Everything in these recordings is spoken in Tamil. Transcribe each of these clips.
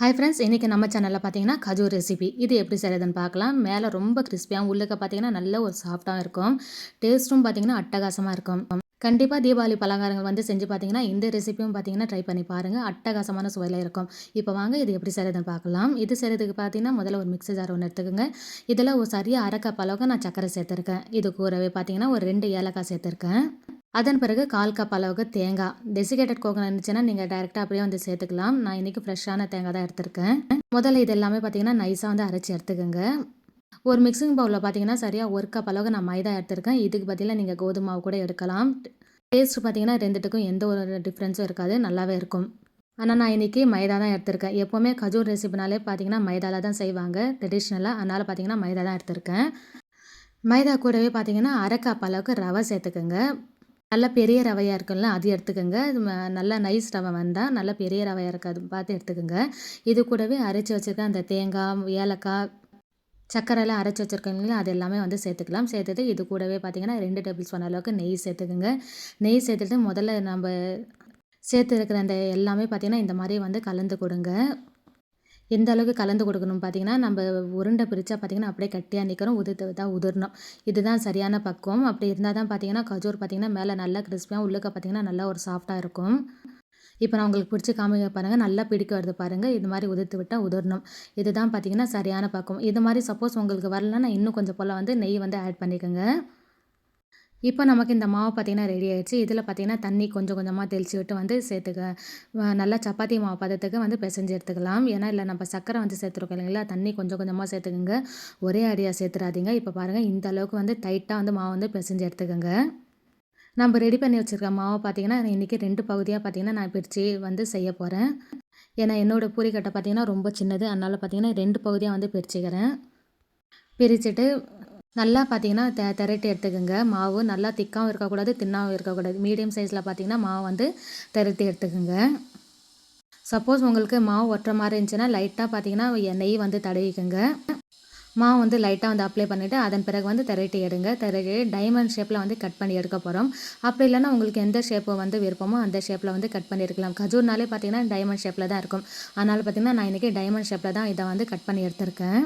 ஹாய் ஃப்ரெண்ட்ஸ் இன்றைக்கி நம்ம சேனலில் பார்த்தீங்கன்னா கஜூர் ரெசிபி இது எப்படி செய்கிறதுன்னு பார்க்கலாம் மேலே ரொம்ப கிறிஸ்பியாக உள்ளுக்க பார்த்தீங்கன்னா நல்ல ஒரு சாஃப்ட்டாக இருக்கும். டேஸ்ட்டும் பார்த்தீங்கன்னா அட்டகாசமாக இருக்கும். கண்டிப்பாக தீபாவளி பலகாரங்கள் வந்து செஞ்சு பார்த்தீங்கன்னா இந்த ரெசிபியும் பார்த்தீங்கன்னா ட்ரை பண்ணி பாருங்கள் அட்டகாசமான சுவையில் இருக்கும். இப்போ வாங்க இது எப்படி செய்கிறதுன்னு பார்க்கலாம் இது செய்கிறதுக்கு பார்த்தீங்கன்னா முதல்ல ஒரு மிக்ஸி ஜார் ஒன்று எடுத்துக்கோங்க. இதில் ஒரு சரியாக அரை கப் அளவுக்கு நான் சக்கரை சேர்த்துருக்கேன். இது கூடவே பார்த்தீங்கன்னா ஒரு ரெண்டு ஏலக்காய் சேர்த்துருக்கேன். அதன் பிறகு கால் கப் அளவுக்கு தேங்காய் டெசிகேட்டட் கோகனட் இருந்துச்சுன்னா நீங்கள் டைரெக்டாக அப்படியே வந்து சேர்த்துக்கலாம். நான் இன்றைக்கி ஃப்ரெஷ்ஷான தேங்காய் தான் எடுத்திருக்கேன். முதல்ல இது எல்லாமே பார்த்தீங்கன்னா நைஸாக வந்து அரைச்சி எடுத்துக்கோங்க. ஒரு மிக்சிங் பவுலில் பார்த்தீங்கன்னா சரியாக ஒரு கப் அளவுக்கு நான் மைதா எடுத்திருக்கேன். இதுக்கு பதிலாக நீங்கள் கோதுமை மாவு கூட எடுக்கலாம். டேஸ்ட் பார்த்தீங்கன்னா ரெண்டுத்துக்கும் எந்த ஒரு டிஃப்ரென்ஸும் இருக்காது. நல்லாவே இருக்கும். ஆனால் நான் இன்றைக்கி மைதா தான் எடுத்திருக்கேன். எப்போவுமே கஜூர் ரெசிபினாலே பார்த்தீங்கன்னா மைதாவில் தான் செய்வாங்க. ட்ரெடிஷ்னலாக அதனால் பார்த்தீங்கன்னா மைதா தான் எடுத்திருக்கேன். மைதா கூடவே பார்த்தீங்கன்னா அரை கப் அளவுக்கு ரவை சேர்த்துக்கோங்க. நல்ல பெரிய ரவையாக இருக்குல்ல அது எடுத்துக்கோங்க. நல்லா நைஸ் ரவை வந்தால் நல்லா பெரிய ரவையாக இருக்காது பார்த்து எடுத்துக்கோங்க. இது கூடவே அரைச்சி வச்சுருக்க அந்த தேங்காய் ஏலக்காய் சக்கரைலாம் அரைச்சி வச்சுருக்கீங்களா அது எல்லாமே வந்து சேர்த்துக்கலாம். சேர்த்துட்டு இது கூடவே பார்த்திங்கன்னா ரெண்டு டேபிள் ஸ்பூன் அளவுக்கு நெய் சேர்த்துக்குங்க. நெய் சேர்த்துட்டு முதல்ல நம்ம சேர்த்து இருக்கிற அந்த எல்லாமே பார்த்திங்கன்னா இந்த மாதிரி வந்து கலந்து கொடுங்க. எந்த அளவுக்கு கலந்து கொடுக்கணும் பார்த்தீங்கன்னா நம்ம உருண்டை பிரித்தா பார்த்திங்கன்னா அப்படியே கட்டியாக நிற்கிறோம் உதிர்த்து தான் உதிரணும். இதுதான் சரியான பக்குவம். அப்படி இருந்தால் தான் பார்த்திங்கன்னா கஜூர் பார்த்திங்கன்னா மேலே நல்லா கிறிஸ்பியாக உள்ளுக்க பார்த்திங்கன்னா நல்லா ஒரு சாஃப்டாக இருக்கும். இப்போ நான் உங்களுக்கு பிடிச்சி காமிக்க பாருங்கள் நல்லா பிடிக்க வருது பாருங்கள் இது மாதிரி உதிர்த்து விட்டால் உதிரணும். இதுதான் பார்த்திங்கன்னா சரியான பக்குவம். இது மாதிரி சப்போஸ் உங்களுக்கு வரலன்னா இன்னும் கொஞ்சம் போல் வந்து நெய் வந்து ஆட் பண்ணிக்கோங்க. இப்போ நமக்கு இந்த மாவு பார்த்திங்கன்னா ரெடி ஆகிடுச்சு இதில் பார்த்திங்கன்னா தண்ணி கொஞ்சம் கொஞ்சமாக தெளித்து விட்டு வந்து சேர்த்துக்க நல்லா சப்பாத்தி மாவு பதத்துக்கு வந்து பிசைஞ்சு எடுத்துக்கலாம். ஏன்னா இல்லை நம்ம சக்கரை வந்து சேர்த்துருக்கோம் இல்லைங்களா? தண்ணி கொஞ்சம் கொஞ்சமாக சேர்த்துக்கோங்க. ஒரே அடியாக சேர்த்துறாதீங்க. இப்போ பாருங்கள் இந்த அளவுக்கு வந்து டைட்டாக வந்து மாவு வந்து பிசைஞ்சு எடுத்துக்கோங்க. நம்ம ரெடி பண்ணி வச்சுருக்க மாவை பார்த்திங்கன்னா இன்றைக்கி ரெண்டு பகுதியாக பார்த்திங்கன்னா நான் பிரித்து வந்து செய்ய போகிறேன் ஏன்னா என்னோடய பூரிக்கட்டை பார்த்திங்கன்னா ரொம்ப சின்னது. அதனால் பார்த்திங்கன்னா ரெண்டு பகுதியாக வந்து பிரிச்சுக்கிறேன். பிரிச்சுட்டு நல்லா பார்த்தீங்கன்னா தெ திரட்டி எடுத்துக்கோங்க. மாவு நல்லா திக்காகவும் இருக்கக்கூடாது தின்னாகவும் இருக்கக்கூடாது. மீடியம் சைஸில் பார்த்தீங்கன்னா மாவு வந்து திரட்டி எடுத்துக்கோங்க. சப்போஸ் உங்களுக்கு மாவு ஒட்டுற மாதிரி இருந்துச்சுன்னா லைட்டாக பார்த்தீங்கன்னா நெய் வந்து தடவிக்கோங்க. மாவு வந்து லைட்டாக வந்து அப்ளை பண்ணிவிட்டு அதன் பிறகு வந்து திரட்டி எடுங்க. திரட்டி டைமண்ட் ஷேப்பில் வந்து கட் பண்ணி எடுக்க போகிறோம் அப்படி இல்லைனா உங்களுக்கு எந்த ஷேப்பை வந்து விருப்பமோ அந்த ஷேப்பில் வந்து கட் பண்ணி எடுக்கலாம். கஜூர்னாலே பார்த்தீங்கன்னா டைமண்ட் ஷேப்பில் தான் இருக்கும். அதனால் பார்த்தீங்கன்னா நான் இன்றைக்கி டைமண்ட் ஷேப்பில் தான் இதை வந்து கட் பண்ணி எடுத்திருக்கேன்.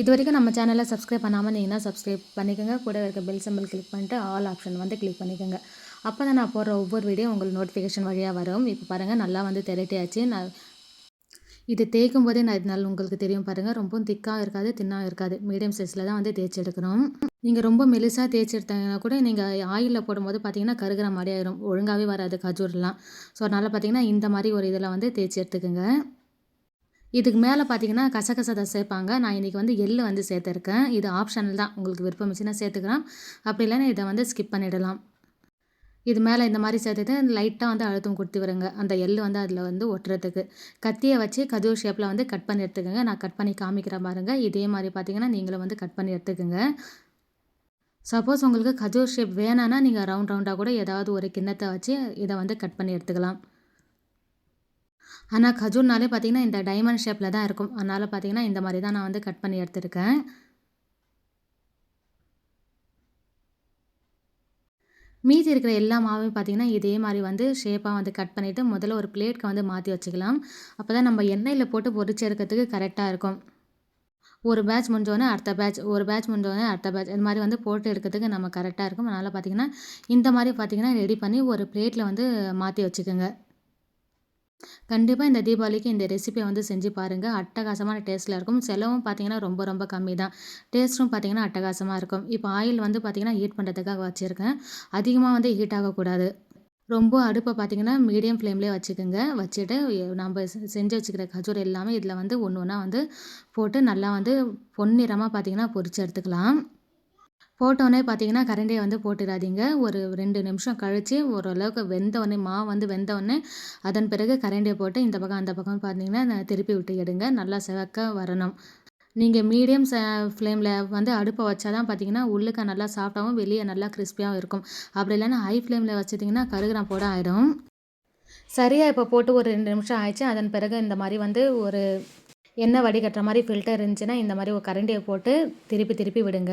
இது வரைக்கும் நம்ம சேனலை சப்ஸ்கிரைப் பண்ணாமல் நீங்கள் சப்ஸ்கிரைப் பண்ணிக்கோங்க. கூட இருக்க பெல் சிம்பிள் கிளிக் பண்ணிட்டு ஆல் ஆப்ஷன் வந்து கிளிக் பண்ணிக்கோங்க. அப்போ தான் நான் போடுற ஒவ்வொரு வீடியோ உங்களுக்கு நோட்டிஃபிகேஷன் வழியாக வரும். இப்போ பாருங்கள் நல்லா வந்து திரட்டியாச்சு. நான் இது தேய்க்கும் போதே நான் இதனால் உங்களுக்கு தெரியும் பாருங்கள் ரொம்ப திக்காக இருக்காது தின்னாக இருக்காது. மீடியம் சைஸில் தான் வந்து தேய்ச்சி எடுக்கணும். நீங்கள் ரொம்ப மெலிசாக தேய்ச்சி எடுத்தீங்கன்னா கூட நீங்கள் ஆயிலில் போடும்போது பார்த்தீங்கன்னா கருகிற மாதிரி ஆயிரும். ஒழுங்காகவே வராது கஜூர்லாம். ஸோ அதனால் பார்த்தீங்கன்னா இந்த மாதிரி ஒரு இதில் வந்து தேய்ச்சி எடுத்துக்கோங்க. இதுக்கு மேலே பார்த்தீங்கன்னா கசகசதை சேர்ப்பாங்க. நான் இன்றைக்கி வந்து எள்ளு வந்து சேர்த்துருக்கேன். இது ஆப்ஷனல் தான். உங்களுக்கு விருப்பம் இருந்துச்சுன்னா சேர்த்துக்கலாம். அப்படி இல்லைன்னா இதை வந்து ஸ்கிப் பண்ணிடலாம். இது மேலே இந்த மாதிரி சேர்த்துட்டு லைட்டாக வந்து அழுத்தம் கொடுத்து விடுங்க. அந்த எள் வந்து அதில் வந்து ஒட்டுறதுக்கு. கத்தியை வச்சு கதூர் ஷேப்பில் வந்து கட் பண்ணி எடுத்துக்கோங்க. நான் கட் பண்ணி காமிக்கிறேன் பாருங்கள் இதே மாதிரி பார்த்தீங்கன்னா நீங்களும் வந்து கட் பண்ணி எடுத்துக்கோங்க. சப்போஸ் உங்களுக்கு கஜூர் ஷேப் வேணான்னா நீங்கள் ரவுண்ட் ரவுண்டாக கூட ஏதாவது ஒரு கிண்ணத்தை வச்சு இதை வந்து கட் பண்ணி எடுத்துக்கலாம். ஆனால் கஜூர்னாலே பார்த்திங்கன்னா இந்த டைமண்ட் ஷேப்பில் தான் இருக்கும். அதனால் பார்த்திங்கன்னா இந்த மாதிரி தான் நான் வந்து கட் பண்ணி எடுத்துருக்கேன். மீதி இருக்கிற எல்லா மாவையும் பார்த்திங்கன்னா இதே மாதிரி வந்து ஷேப்பாக வந்து கட் பண்ணிவிட்டு முதல்ல ஒரு பிளேட்க்கு வந்து மாற்றி வச்சுக்கலாம். அப்போ தான் நம்ம எண்ணெயில் போட்டு பொறிச்சு எடுக்கிறதுக்கு கரெக்டாக இருக்கும். ஒரு பேட்ச் முடிஞ்சோடனே அடுத்த பேட்ச் ஒரு பேட்ச் முடிஞ்சோடனே அடுத்த பேட்ச் இந்த மாதிரி வந்து போட்டு எடுக்கிறதுக்கு நம்ம கரெக்டாக இருக்கும். அதனால் பார்த்திங்கன்னா இந்த மாதிரி பார்த்திங்கன்னா ரெடி பண்ணி ஒரு பிளேட்டில் வந்து மாற்றி வச்சுக்கோங்க. கண்டிப்பாக இந்த தீபாவளிக்கு இந்த ரெசிபியை வந்து செஞ்சு பாருங்கள் அட்டகாசமான டேஸ்ட்டில் இருக்கும். செலவும் பார்த்தீங்கன்னா ரொம்ப ரொம்ப கம்மி தான். டேஸ்ட்டும் பார்த்தீங்கன்னா அட்டகாசமாக இருக்கும். இப்போ ஆயில் வந்து பார்த்திங்கன்னா ஹீட் பண்ணுறதுக்காக வச்சுருக்கேன். அதிகமாக வந்து ஹீட் ஆகக்கூடாது. ரொம்ப அடுப்பை பார்த்திங்கன்னா மீடியம் ஃப்ளேம்லேயே வச்சுக்கோங்க. வச்சுட்டு நம்ம செஞ்சு வச்சுக்கிற கஜூர் எல்லாமே இதில் வந்து ஒன்று ஒன்றா வந்து போட்டு நல்லா வந்து பொன்னிறமாக பார்த்திங்கன்னா பொரிச்சு எடுத்துக்கலாம். போட்டோன்னே பார்த்தீங்கன்னா கரண்டியை வந்து போட்டுடாதீங்க ஒரு ரெண்டு நிமிஷம் கழித்து ஓரளவுக்கு வெந்தவொடனே மாவு வந்து வெந்தவொடனே அதன் பிறகு கரண்டியை போட்டு இந்த பக்கம் அந்த பக்கம் பார்த்தீங்கன்னா திருப்பி விட்டு எடுங்க. நல்லா செவக்க வரணும். நீங்கள் மீடியம் ச ஃப்ளேமில் வந்து அடுப்பை வச்சா தான் பார்த்தீங்கன்னா உள்ளுக்க நல்லா சாஃப்டாகவும் வெளியே நல்லா கிறிஸ்பியாகவும் இருக்கும். அப்படி இல்லைன்னா ஹை ஃப்ளேமில் வச்சுட்டிங்கன்னா கருகிரம் போட ஆகிடும் சரியாக இப்போ போட்டு ஒரு ரெண்டு நிமிஷம் ஆயிடுச்சு. அதன் பிறகு இந்த மாதிரி வந்து ஒரு எண்ணெய் வடிகட்டுற மாதிரி ஃபில்டர் இருந்துச்சுன்னா இந்த மாதிரி ஒரு கரண்டியை போட்டு திருப்பி திருப்பி விடுங்க.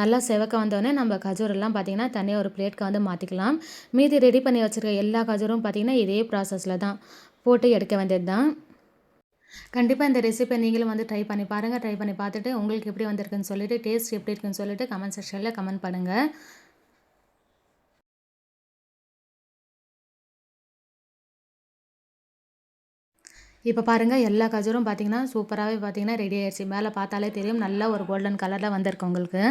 நல்லா செவக்க வந்தோடனே நம்ம கஜூரெல்லாம் பார்த்திங்கன்னா தனியாக ஒரு பிளேட்க்கு வந்து மாற்றிக்கலாம் மீதி ரெடி பண்ணி வச்சுருக்க எல்லா கஜூரும் பார்த்திங்கன்னா இதே ப்ராசஸில் தான். போட்டு எடுக்க வேண்டியது தான் கண்டிப்பாக இந்த ரெசிபியை நீங்களும் வந்து ட்ரை பண்ணி பாருங்கள் ட்ரை பண்ணி பார்த்துட்டு உங்களுக்கு எப்படி வந்திருக்குன்னு சொல்லிட்டு டேஸ்ட் எப்படி இருக்குன்னு சொல்லிட்டு கமெண்ட் செக்ஷனில் கமெண்ட் பண்ணுங்கள் இப்போ பாருங்கள் எல்லா கஜூரும் பார்த்தீங்கன்னா சூப்பராகவே பார்த்தீங்கன்னா ரெடி ஆயிடுச்சு மேலே பார்த்தாலே தெரியும் நல்ல ஒரு கோல்டன் கலரில் வந்திருக்கு உங்களுக்கு.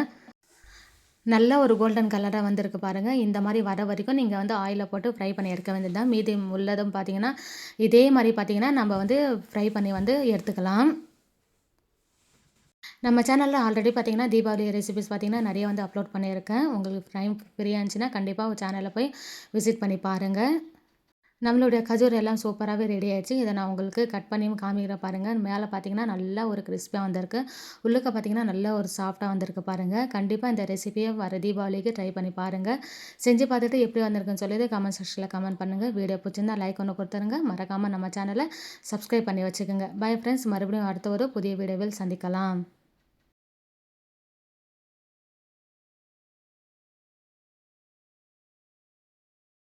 நல்ல ஒரு கோல்டன் கலராக வந்திருக்கு பாருங்கள் இந்த மாதிரி வர வரைக்கும் நீங்கள் வந்து ஆயிலில் போட்டு ஃப்ரை பண்ணி எடுக்க வேண்டியது தான் மீதி உள்ளதும் பார்த்தீங்கன்னா இதே மாதிரி பார்த்தீங்கன்னா நம்ம வந்து ஃப்ரை பண்ணி வந்து எடுத்துக்கலாம். நம்ம சேனலில் ஆல்ரெடி பார்த்தீங்கன்னா தீபாவளி ரெசிபிஸ் பார்த்தீங்கன்னா நிறைய வந்து அப்லோட் பண்ணியிருக்கேன். உங்களுக்கு டைம் ஃப்ரீயாக இருந்துச்சுன்னா கண்டிப்பாக சேனலில் போய் விசிட் பண்ணி பாருங்கள் நம்மளுடைய கஜூர் எல்லாம் சூப்பராகவே ரெடி ஆயிடுச்சு. இதை நான் உங்களுக்கு கட் பண்ணியும் காமிக்கிறேன் பாருங்கள் மேலே பார்த்தீங்கன்னா நல்லா ஒரு கிறிஸ்பியாக வந்திருக்கு. உள்ளுக்க பார்த்தீங்கன்னா நல்ல ஒரு சாஃப்டாக வந்திருக்கு பாருங்கள் கண்டிப்பாக இந்த ரெசிபியை வர தீபாவளிக்கு ட்ரை பண்ணி பாருங்கள் செஞ்சு பார்த்துட்டு எப்படி வந்திருக்குன்னு சொல்லிட்டு கமெண்ட் செக்ஷனில் கமெண்ட் பண்ணுங்கள் வீடியோ பிடிச்சிருந்தா லைக் ஒன்று கொடுத்துருங்க. மறக்காமல் நம்ம சேனலை சப்ஸ்கிரைப் பண்ணி வச்சுக்கோங்க. பை ஃப்ரெண்ட்ஸ் மறுபடியும் அடுத்த ஒரு புதிய வீடியோவில் சந்திக்கலாம்.